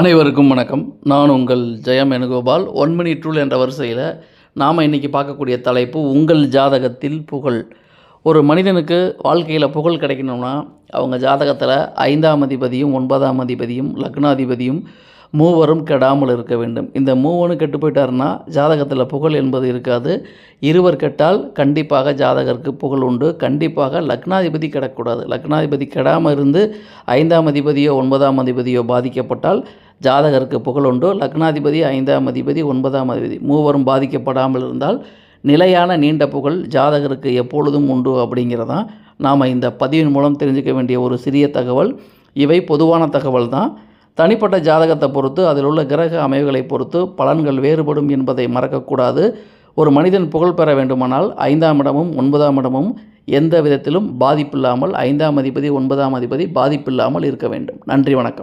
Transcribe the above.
அனைவருக்கும் வணக்கம். நான் உங்கள் Jayam Venugopal. One minute rule என்ற வரிசையில் நாம் இன்றைக்கி பார்க்கக்கூடிய தலைப்பு உங்கள் ஜாதகத்தில் புகழ். ஒரு மனிதனுக்கு வாழ்க்கையில் புகழ் கிடைக்கணும்னா அவங்க ஜாதகத்தில் ஐந்தாம் அதிபதியும் ஒன்பதாம் அதிபதியும் லக்னாதிபதியும் மூவரும் கெடாமல் இருக்க வேண்டும். இந்த மூவனும் கெட்டு போயிட்டாருன்னா ஜாதகத்தில் புகழ் என்பது இருக்காது. இருவர் கெட்டால் கண்டிப்பாக ஜாதகருக்கு புகழ் உண்டு. கண்டிப்பாக லக்னாதிபதி கெடக்கூடாது லக்னாதிபதி கெடாமல் இருந்து ஐந்தாம் அதிபதியோ ஒன்பதாம் அதிபதியோ பாதிக்கப்பட்டால் ஜாதகருக்கு புகழ் உண்டு. லக்னாதிபதி ஐந்தாம் அதிபதி ஒன்பதாம் அதிபதி. மூவரும் பாதிக்கப்படாமல் இருந்தால் நிலையான நீண்ட புகழ் ஜாதகருக்கு எப்பொழுதும் உண்டு அப்படிங்கிறதான் நாம் இந்த பதிவின் மூலம் தெரிஞ்சுக்க வேண்டிய ஒரு சிறிய தகவல். இவை பொதுவான தகவல் தான். தனிப்பட்ட ஜாதகத்தை பொறுத்து அதில் உள்ள கிரக அமைவுகளை பொறுத்து பலன்கள் வேறுபடும் என்பதை மறக்கக்கூடாது. ஒரு மனிதன் புகழ் பெற வேண்டுமானால் ஐந்தாம் இடமும் ஒன்பதாம் இடமும் எந்த விதத்திலும் பாதிப்பில்லாமல் ஐந்தாம் அதிபதி ஒன்பதாம் அதிபதி பாதிப்பில்லாமல் இருக்க வேண்டும். நன்றி வணக்கம்.